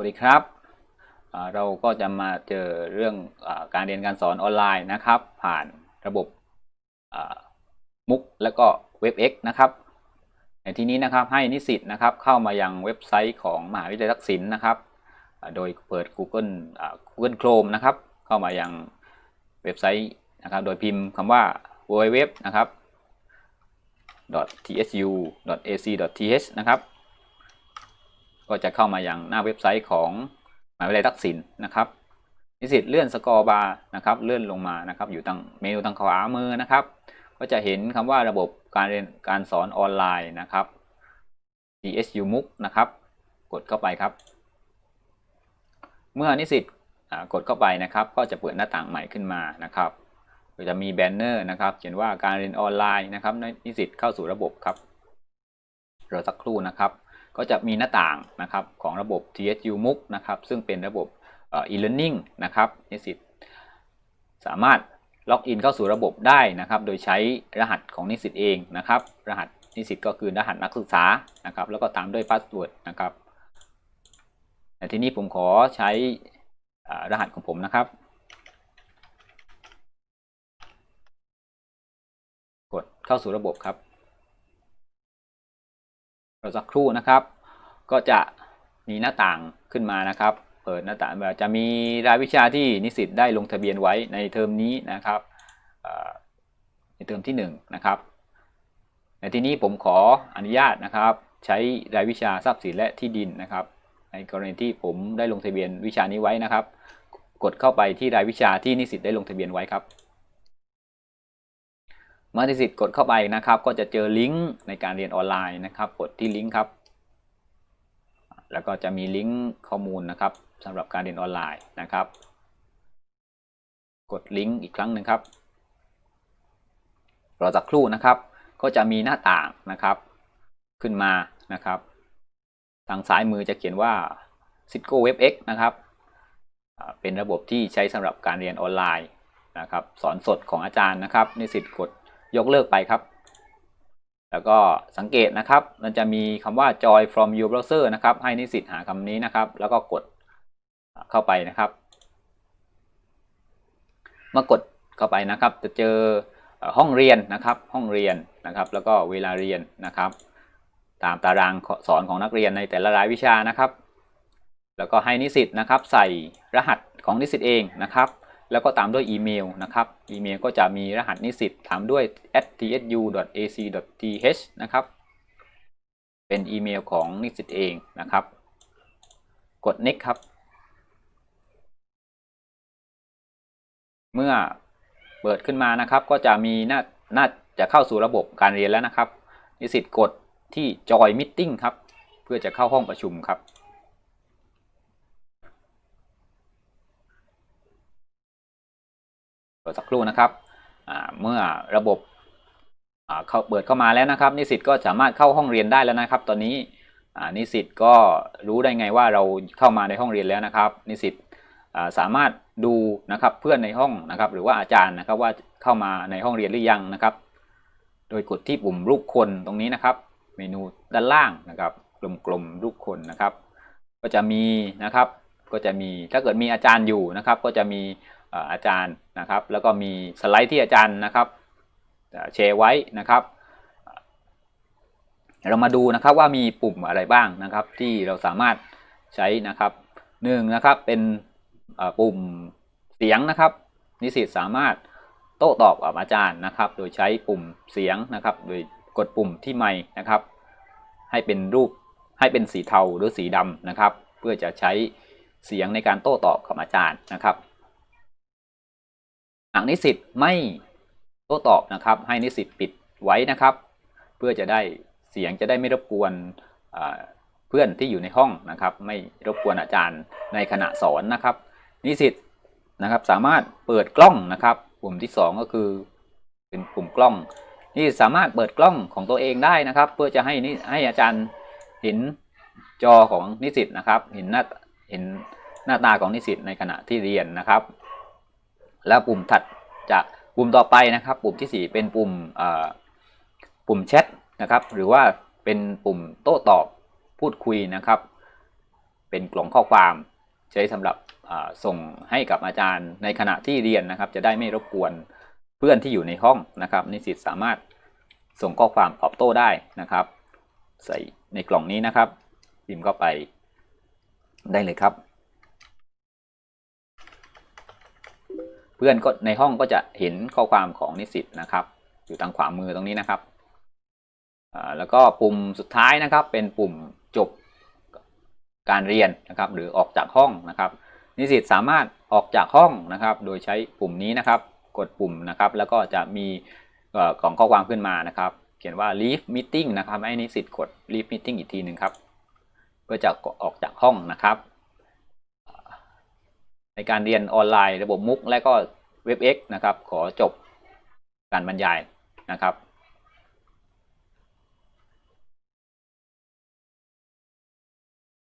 วัสดีครับ เราก็จะมาเจอเรื่องอการเรียนการสอนออนไลน์นะครับ ผ่านระบบมุกและก็เว็บ X นะครับในที่นี้นะครับให้นิสิตนะครับเข้ามายังเว็บไซต์ของมหาวิทยาลัยทักษิณนะครับ โดยเปิด Google Google Chrome นะครับ เข้ามายังเว็บไซต์นะครับ โดยพิมพ์คำว่า www นะครับ .tsu.ac.th นะครับ ก็จะเข้ามาอยังหน้าเว็บไซต์ของมหาวิทยาลัยทักษิณนะครับ นิสิตเลื่อนสกอร์บาร์นะครับเลื่อนลงมานะครับ อยู่ทางเมนูทางขวามือนะครับ ก็จะเห็นคำว่าระบบการเรียนการสอนออนไลน์นะครับ TSU MOOC นะครับ กดเข้าไปครับ เมื่อนิสิตกดเข้าไปนะครับ ก็จะเปิดหน้าต่างใหม่ขึ้นมานะครับก็จะมีแบนเนอร์นะครับ เขียนว่าการเรียนออนไลน์นะครับนิสิตเข้าสู่ระบบครับรอสักครู่นะครับ ก็จะมีหน้าต่างนะครับของระบบ TSU MOOC นะครับซึ่งเป็นระบบ e-learning นะครับนิสิตสามารถล็อกอินเข้าสู่ระบบได้นะครับ โดยใช้รหัสของนิสิตเองนะครับ รหัสนิสิตก็คือรหัสนักศึกษานะครับ แล้วก็ตามด้วยพาสเวิร์ดนะครับแต่ทีนี้ผมขอใช้รหัสของผมนะครับ กดเข้าสู่ระบบครับ รอสักครู่นะครับ ก็จะมีหน้าต่างขึ้นมานะครับ เปิดหน้าต่างจะมีรายวิชาที่นิสิตได้ลงทะเบียนไว้ในเทอมนี้นะครับในเทอมที่1นนะครับในที่นี้ผมขออนุญาตนะครับ ใช้รายวิชาทรัพย์สินและที่ดินนะครับ ในกรณีที่ผมได้ลงทะเบียนวิชานี้ไว้นะครับ กดเข้าไปที่รายวิชาที่นิสิตได้ลงทะเบียนไว้ครับ เมื่อนิสิตกดเข้าไปนะครับ ก็จะเจอลิงก์ในการเรียนออนไลน์นะครับ กดที่ลิงก์ครับ แล้วก็จะมีลิงก์ข้อมูลนะครับสำหรับการเรียนออนไลน์นะครับ กดลิงก์อีกครั้งหนึ่งครับรอสักครู่นะครับ ก็จะมีหน้าต่างนะครับ ขึ้นมานะครับ ทางซ้ายมือจะเขียนว่า Cisco WebEx นะครับเป็นระบบที่ใช้สำหรับการเรียนออนไลน์นะครับ สอนสดของอาจารย์นะครับนิสิตกด ยกเลิกไปครับ แล้วก็สังเกตนะครับ มันจะมีคำว่า join from your browser นะครับ ให้นิสิตหาคำนี้นะครับ แล้วก็กดเข้าไปนะครับเมื่อกดเข้าไปนะครับ จะเจอห้องเรียนนะครับ ห้องเรียนนะครับ แล้วก็เวลาเรียนนะครับ ตามตารางสอนของนักเรียนในแต่ละรายวิชานะครับ แล้วก็ให้นิสิตนะครับ ใส่รหัสของนิสิตเองนะครับ แล้วก็ตามด้วยอีเมลนะครับ อีเมลก็จะมีรหัสนิสิตตามด้วย tsu.ac.th นะครับ เป็นอีเมลของนิสิตเองนะครับ กด next ครับ เมื่อเปิดขึ้นมานะครับ ก็จะมีหน้าน่าจะเข้าสู่ระบบการเรียนแล้วนะครับ นิสิตกดที่ join meeting ครับ เพื่อจะเข้าห้องประชุมครับ สักครู่นะครับเมื่อระบบเขาเปิดเข้ามาแล้วนะครับ นิสิตก็สามารถเข้าห้องเรียนได้แล้วนะครับ ตอนนี้นิสิตก็รู้ได้ไงว่าเราเข้ามาในห้องเรียนแล้วนะครับ นิสิตสามารถดูนะครับเพื่อนในห้องนะครับ หรือว่าอาจารย์นะครับว่าเข้ามาในห้องเรียนหรือยังนะครับ โดยกดที่ปุ่มรูปคนตรงนี้นะครับ เมนูด้านล่างนะครับกลมๆรูปคนนะครับ ก็จะมีนะครับก็จะมีถ้าเกิดมีอาจารย์อยู่นะครับ ก็จะมี อาจารย์นะครับ แล้วก็มีสไลด์ที่อาจารย์นะครับแชร์ไว้นะครับ เรามาดูนะครับว่ามีปุ่มอะไรบ้างนะครับ ที่เราสามารถใช้นะครับหนึ่งนะครับเป็นปุ่มเสียงนะครับ นิสิตสามารถโต้ตอบกับอาจารย์นะครับ โดยใช้ปุ่มเสียงนะครับ โดยกดปุ่มที่ไม้นะครับ ให้เป็นรูปให้เป็นสีเทาหรือสีดำนะครับ เพื่อจะใช้เสียงในการโต้ตอบกับอาจารย์นะครับ หากนิสิตไม่โต้ตอบนะครับ ให้นิสิตปิดไว้นะครับ เพื่อจะได้เสียงจะได้ไม่รบกวนเพื่อนที่อยู่ในห้องนะครับ ไม่รบกวนอาจารย์ในขณะสอนนะครับ นิสิตนะครับสามารถเปิดกล้องนะครับ ปุ่มที่ 2 ก็คือเป็นปุ่มกล้องนี่สามารถเปิดกล้องของตัวเองได้นะครับ เพื่อจะให้ให้อาจารย์เห็นจอของนิสิตนะครับ เห็นหน้าเห็นหน้าตาของนิสิตในขณะที่เรียนนะครับ แล้วปุ่มถัดจากปุ่มต่อไปนะครับ ปุ่มที่ 4 เป็นปุ่มปุ่มแชทนะครับ หรือว่าเป็นปุ่มโต้ตอบพูดคุยนะครับ เป็นกล่องข้อความใช้สำหรับส่งให้กับอาจารย์ในขณะที่เรียนนะครับ จะได้ไม่รบกวนเพื่อนที่อยู่ในห้องนะครับ นิสิตสามารถส่งข้อความตอบโต้ได้นะครับ ใส่ในกล่องนี้นะครับพิมพ์เข้าไปได้เลยครับ เพื่อนก็ในห้องก็จะเห็นข้อความของนิสิตนะครับ อยู่ทางขวามือตรงนี้นะครับแล้วก็ปุ่มสุดท้ายนะครับ เป็นปุ่มจบการเรียนนะครับ หรือออกจากห้องนะครับ นิสิตสามารถออกจากห้องนะครับ โดยใช้ปุ่มนี้นะครับ กดปุ่มนะครับ แล้วก็จะมีเอ่อกล่องข้อความขึ้นมานะครับ เขียนว่า leave meeting นะครับให้นิสิตกด leave meeting อีกทีหนึ่งครับ เพื่อจะออกจากห้องนะครับ ในการเรียนออนไลน์ระบบมุกและก็ WebEx นะครับ ขอจบการบรรยายนะครับ